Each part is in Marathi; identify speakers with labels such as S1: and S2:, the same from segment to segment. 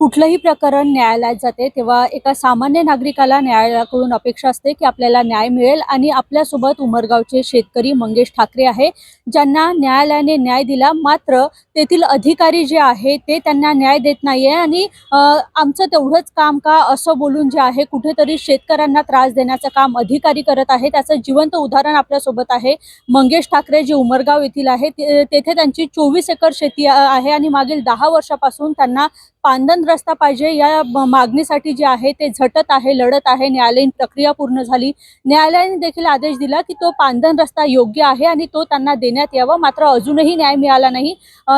S1: कुठलंही प्रकरण न्यायालयात जाते तेव्हा एका सामान्य नागरिकाला न्यायालयाकडून अपेक्षा असते की आपल्याला न्याय मिळेल आणि आपल्यासोबत उमरगावचे शेतकरी मंगेश ठाकरे आहे ज्यांना न्यायालयाने न्याय दिला. मात्र तेथील अधिकारी जे आहे ते त्यांना न्याय देत नाही आहे आणि आमचं तेवढंच काम का असं बोलून जे आहे कुठेतरी शेतकऱ्यांना त्रास देण्याचं काम अधिकारी करत आहे. त्याचं जिवंत उदाहरण आपल्यासोबत आहे मंगेश ठाकरे जे उमरगाव येथील आहे. तेथे त्यांची चोवीस एकर शेती आहे आणि मागील दहा वर्षापासून त्यांना पांदन रस्ता पाहिजे. या मागणीसाठी जे आहे ते झटत आहे लढत आहे. न्यायालयीन प्रक्रिया पूर्ण झाली. न्यायालयाने देखील आदेश दिला की तो पांदन रस्ता योग्य आहे आणि तो त्यांना देण्यात यावा. मात्र अजूनही न्याय मिळाला नाही.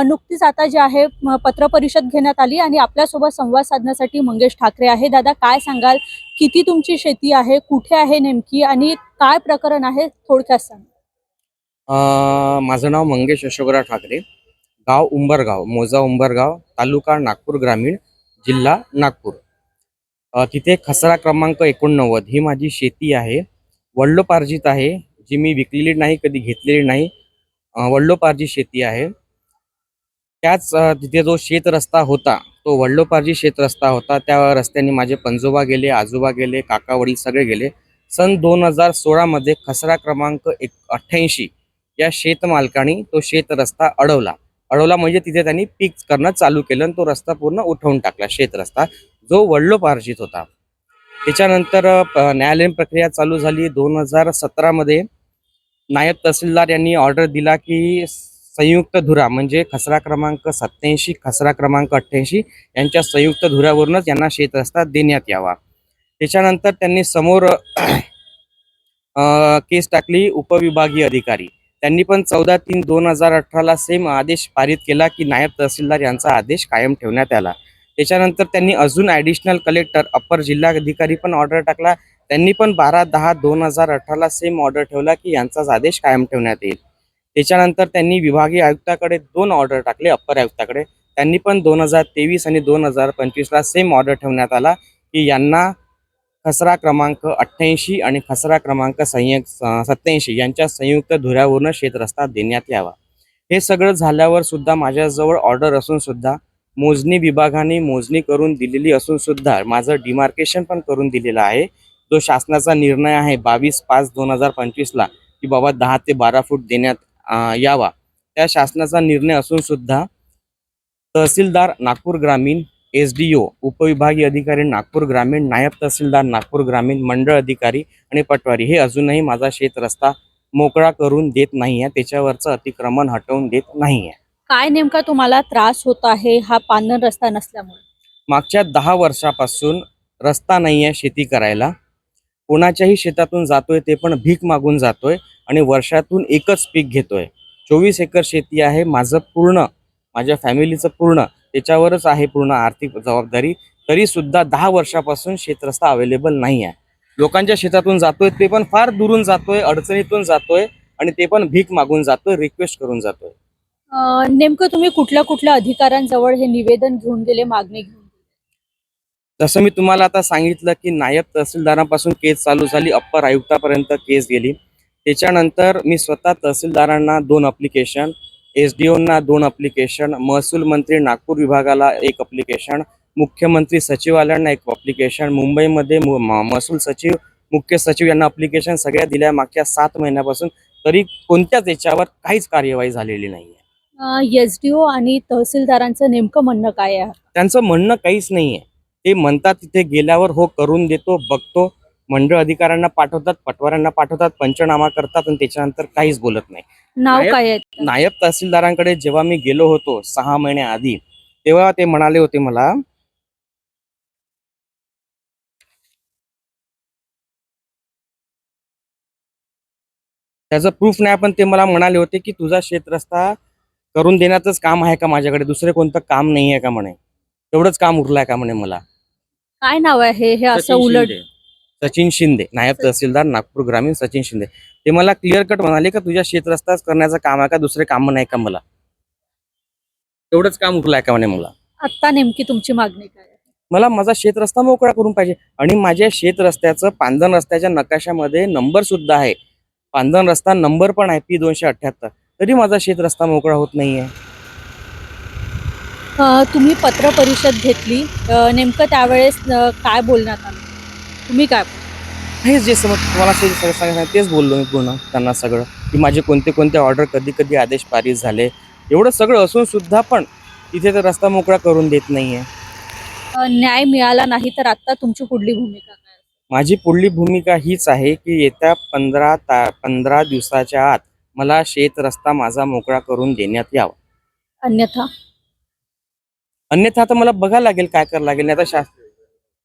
S1: नुकतीच आता जे आहे पत्रपरिषद घेण्यात आली आणि आपल्यासोबत संवाद साधण्यासाठी मंगेश ठाकरे आहे. दादा काय सांगाल? किती तुमची शेती आहे? कुठे आहे नेमकी? आणि काय प्रकरण आहे? थोडक्यात सांग.
S2: माझं नाव मंगेश अशोकराव ठाकरे. गाव उंबरगाव मोजा उंबरगाव तालुका नागपूर ग्रामीण जिल्हा नागपूर. तिथे खसरा क्रमांक एकोणनव्वद. ही माझी शेती आहे. वडलोपार्जित आहे जी मी विकलेली नाही कधी घेतलेली नाही. अ, शेती आहे. त्याच तिथे जो शेत रस्ता होता तो वडलोपार्जी शेत रस्ता होता. त्या रस्त्याने माझे पंजोबा गेले आजोबा गेले काका वडील सगळे गेले. सन दोन हजार सोळामध्ये खसरा क्रमांक एक अठ्ठ्याऐंशी या शेतमालकाने तो शेत रस्ता अडवला. अडवला म्हणजे तिथे त्यांनी पीक करणं चालू केलं आणि तो रस्ता पूर्ण उठवून टाकला शेत रस्ता. जो वडलोपार्जित होता. त्याच्यानंतर न्यायालयीन प्रक्रिया चालू झाली. दोन हजार सतरामध्ये नायब तहसीलदार यांनी ऑर्डर दिला की संयुक्त धुरा म्हणजे खसरा क्रमांक सत्याऐंशी खसरा क्रमांक अठ्ठ्याऐंशी यांच्या संयुक्त धुरावरूनच यांना शेत रस्ता देण्यात यावा. त्याच्यानंतर त्यांनी समोर केस टाकली उपविभागीय अधिकारी. त्यांनी पण चौदा तीन दोन हजार अठराला सेम आदेश पारित केला की नायब तहसीलदार यांचा आदेश कायम ठेवण्यात आला. त्याच्यानंतर त्यांनी अजून ॲडिशनल कलेक्टर अप्पर जिल्हाधिकारी पण ऑर्डर टाकला. त्यांनी पण बारा दहा दोन हजार अठराला सेम ऑर्डर ठेवला की यांचाच आदेश कायम ठेवण्यात येईल. त्याच्यानंतर त्यांनी विभागीय आयुक्ताकडे दोन ऑर्डर टाकले अप्पर आयुक्ताकडे. त्यांनी पण दोन हजार तेवीस आणि दोन हजार पंचवीसला सेम ऑर्डर ठेवण्यात आला की यांना खसरा क्रमांक अठ्ठ्याऐंशी आणि खसरा क्रमांक संयुक्त सत्याऐंशी यांच्या संयुक्त धुऱ्यावरून शेतरस्ता देण्यात यावा. हे सगळं झाल्यावर सुद्धा माझ्याजवळ ऑर्डर असून सुद्धा मोजणी विभागाने मोजणी करून दिलेली असून सुद्धा माझं डिमार्केशन पण करून दिलेलं आहे. जो शासनाचा निर्णय आहे बावीस पाच दोन हजार पंचवीसला की बाबा दहा ते बारा फूट देण्यात यावा. त्या शासनाचा निर्णय असून सुद्धा तहसीलदार नागपूर ग्रामीण एस डी ओ उपविभागीय अधिकारी नागपूर ग्रामीण नायब तहसीलदार नागपूर ग्रामीण मंडळ अधिकारी आणि पटवारी. हे अजूनही माझा शेत रस्ता मोकळा करून देत नाही आहे त्याच्यावरचं अतिक्रमण हटवून देत नाही आहे
S1: काय नेमका तुम्हाला त्रास होत आहे? हा पांदन रस्ता नसल्यामुळे.
S2: मागच्या दहा वर्षापासून रस्ता नाही आहे शेती करायला. कोणाच्याही शेतातून जातोय ते पण भीक मागून जातोय आणि वर्षातून एकच पीक घेतोय. चोवीस एकर शेती आहे. माझं पूर्ण माझ्या फॅमिलीचं पूर्ण त्याच्यावरच आहे पूर्ण आर्थिक जबाबदारी. तरी सुद्धा दहा वर्षापासून शेतरस्ता अवेलेबल नाही आहे. लोकांच्या शेतातून जातोय ते पण फार दुरून जातोय अडचणीतून जातोय आणि ते पण भीक मागून जातोय रिक्वेस्ट करून जातोय.
S1: नेमकं तुम्ही कुठल्या कुठल्या अधिकाऱ्यांजवळ हे निवेदन घेऊन गेले मागणी घेऊन?
S2: जसं मी तुम्हाला आता सांगितलं की नायब तहसीलदारांपासून केस चालू झाली अप्पर आयुक्तापर्यंत केस गेली. त्याच्यानंतर मी स्वतः तहसीलदारांना दोन अप्लिकेशन एस डी ओना दोन अप्लिकेशन महसूल मंत्री नागपूर विभागाला एक अप्लिकेशन मुख्यमंत्री सचिवालयांना एक अप्लिकेशन मुंबईमध्ये महसूल सचिव मुख्य सचिव यांना अप्लिकेशन सगळ्या दिल्या मागच्या सात महिन्यापासून. तरी कोणत्याच याच्यावर काहीच कार्यवाही झालेली नाही आहे
S1: एस डी ओ आणि तहसीलदारांचं नेमकं म्हणणं काय आहे?
S2: त्यांचं म्हणणं काहीच नाहीये. ते म्हणतात तिथे गेल्यावर हो करून देतो बघतो. मंडळ अधिकाऱ्यांना पाठवतात पटवाऱ्यांना पाठवतात पंचनामा करतात आणि त्याच्यानंतर काहीच बोलत नाही.
S1: नाव
S2: नायब-
S1: काय आहे?
S2: नायब तहसीलदारांकडे जेव्हा मी गेलो होतो सहा महिन्याआधी तेव्हा ते म्हणाले होते मला त्याचं प्रूफ नाही पण ते मला म्हणाले होते की तुझा शेत रस्ता करून देण्याचंच काम आहे का माझ्याकडे? दुसरे कोणतं काम नाही आहे का म्हणे? तेवढंच काम उरलंय का म्हणे मला?
S1: काय नाव आहे हे? असं
S2: सचिन
S1: उलट
S2: शिंदे. सचिन शिंदे नायब तहसीलदार नागपूर ग्रामीण सचिन शिंदे. ते मला क्लिअर कट म्हणाले का तुझ्या शेत रस्ताच करण्याचं काम आहे का? दुसरे काम नाही का मला? तेवढंच काम उरलंय का म्हणे मला?
S1: आता नेमकी तुमची मागणी काय आहे?
S2: मला माझा शेत रस्ता मोकळा करून पाहिजे. आणि माझ्या शेत रस्त्याचं पांदन रस्त्याच्या नकाशामध्ये नंबर सुद्धा आहे. पांदन रस्ता नंबर पण आहे पी दोनशे अठ्याहत्तर तरी माझा शेत रस्ता मोकळा होत नाहीये.
S1: अ, तुम्ही पत्र परिषद घेतली. नेमकं त्यावेळेस काय बोलण्यात आलं? तुम्ही काय?
S2: हेच जे समज तुम्हाला असं सगळं सांगायचं तेच बोललो मी पूर्ण त्यांना सगळं की माझे कोणते कोणते ऑर्डर कधी कधी आदेश पारित झाले. एवढं सगळं असून सुद्धा पण तिथे तर रस्ता मोकळा करून देत नाहीये.
S1: न्याय मिळाला नाही तर आता तुमची पुढली भूमिका काय
S2: माझी पुढली भूमिका हीच आहे की येत्या पंधरा ता पंधरा दिवसाच्या आत मला शेत रस्ता माझा मोकळा करून देण्यात यावा.
S1: अन्यथा?
S2: अन्यथा आता मला बघायला लागेल काय करायला लागेल. नाही तर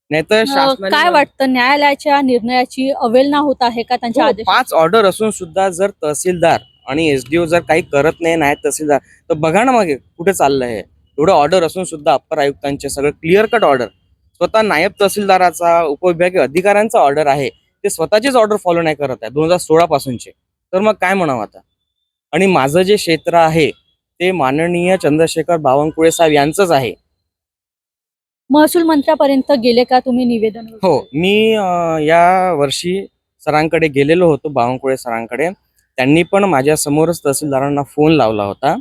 S2: शास नाही तर
S1: अ,
S2: शासनाने
S1: काय वाटतं? न्यायालयाच्या निर्णयाची अवहेलना होत आहे का त्यांच्या
S2: हो,
S1: आदेश
S2: पाच ऑर्डर असून सुद्धा जर तहसीलदार आणि एसडीओ जर काही करत नाही नायब तहसीलदार तर बघा ना मग कुठे चाललंय हे. एवढं ऑर्डर असून सुद्धा अप्पर आयुक्तांचे सगळं क्लिअर कट ऑर्डर स्वतः नायब तहसीलदाराचा उपविभागीय अधिकाऱ्यांचा ऑर्डर आहे. ते स्वतःचेच ऑर्डर फॉलो नाही करत आहे दोन हजार सोळा पासूनचे. तर मग काय म्हणावं आता? आणि माझं जे क्षेत्र आहे ते माननीय चंद्रशेखर बावनकुळे साहेब यांचंच आहे.
S1: महसूल मंत्र्यापर्यंत गेले का तुम्ही निवेदन वगैरे?
S2: हो मी अं, या वर्षी सरांकडे गेलेलो होतो बावनकुळे सरांकडे. त्यांनी पण माझ्या समोरच तहसीलदारांना फोन लावला होता.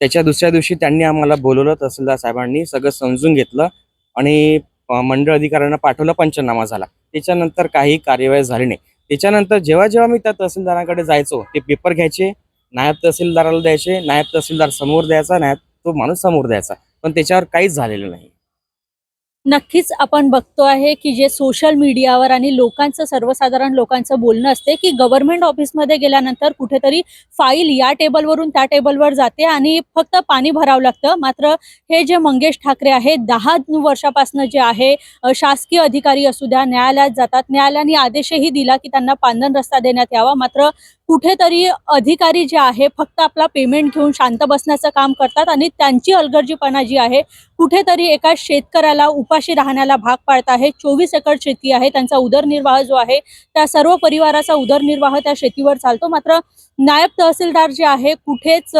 S2: त्याच्या दुसऱ्या दिवशी त्यांनी आम्हाला बोलवलं तहसीलदार साहेबांनी सगळं समजून घेतलं आणि अं, मंडळ अधिकाऱ्यांना पाठवलं पंचनामा झाला. त्याच्यानंतर काही कार्यवाही झाली नाही. त्याच्यानंतर जेव्हा जेव्हा मी त्या तहसीलदारांकडे जायचो ते पेपर घ्यायचे नायब तहसीलदाराला द्यायचे नायब तहसीलदार समोर द्यायचा नायब तो माणूस समोर द्यायचा. पण त्याच्यावर काहीच झालेलं नाही.
S1: नक्कीच आपण बघतो आहे की जे सोशल मीडियावर आणि लोकांचं सर्वसाधारण लोकांचं बोलणं असते की गव्हर्नमेंट ऑफिसमध्ये गेल्यानंतर कुठेतरी फाईल या टेबलवरून त्या टेबलवर जाते आणि फक्त पाणी भरावं लागतं. मात्र हे जे मंगेश ठाकरे आहे दहा वर्षापासून जे आहे शासकीय अधिकारी असू द्या न्यायालयात जातात. न्यायालयाने आदेशही दिला की त्यांना पांधन रस्ता देण्यात यावा. मात्र कुठेतरी अधिकारी जे आहे फक्त आपला पेमेंट घेऊन शांत बसण्याचं काम करतात आणि त्यांची अलगर्जीपणा जी आहे कुठेतरी एका शेतकऱ्याला उपाशी राहण्याला भाग पाडत आहे. चोवीस एकर शेती आहे त्यांचा उदरनिर्वाह जो आहे त्या सर्व परिवाराचा उदरनिर्वाह त्या शेतीवर चालतो. मात्र नायब तहसीलदार जे आहे कुठेच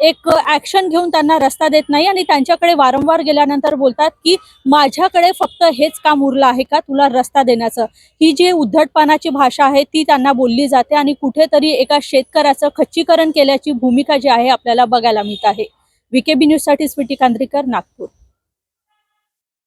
S1: एक ऍक्शन घेऊन त्यांना रस्ता देत नाही आणि त्यांच्याकडे वारंवार गेल्यानंतर बोलतात की माझ्याकडे फक्त हेच काम उरलं आहे का तुला रस्ता देण्याचं? ही जी उद्धटपणाची भाषा आहे ती त्यांना बोलली जाते आणि कुठेतरी एका शेतकऱ्याचं खच्चीकरण केल्याची भूमिका जी आहे आपल्याला बघायला मिळत आहे. विकेबी न्यूजसाठी स्वीटी कांद्रीकर नागपूर.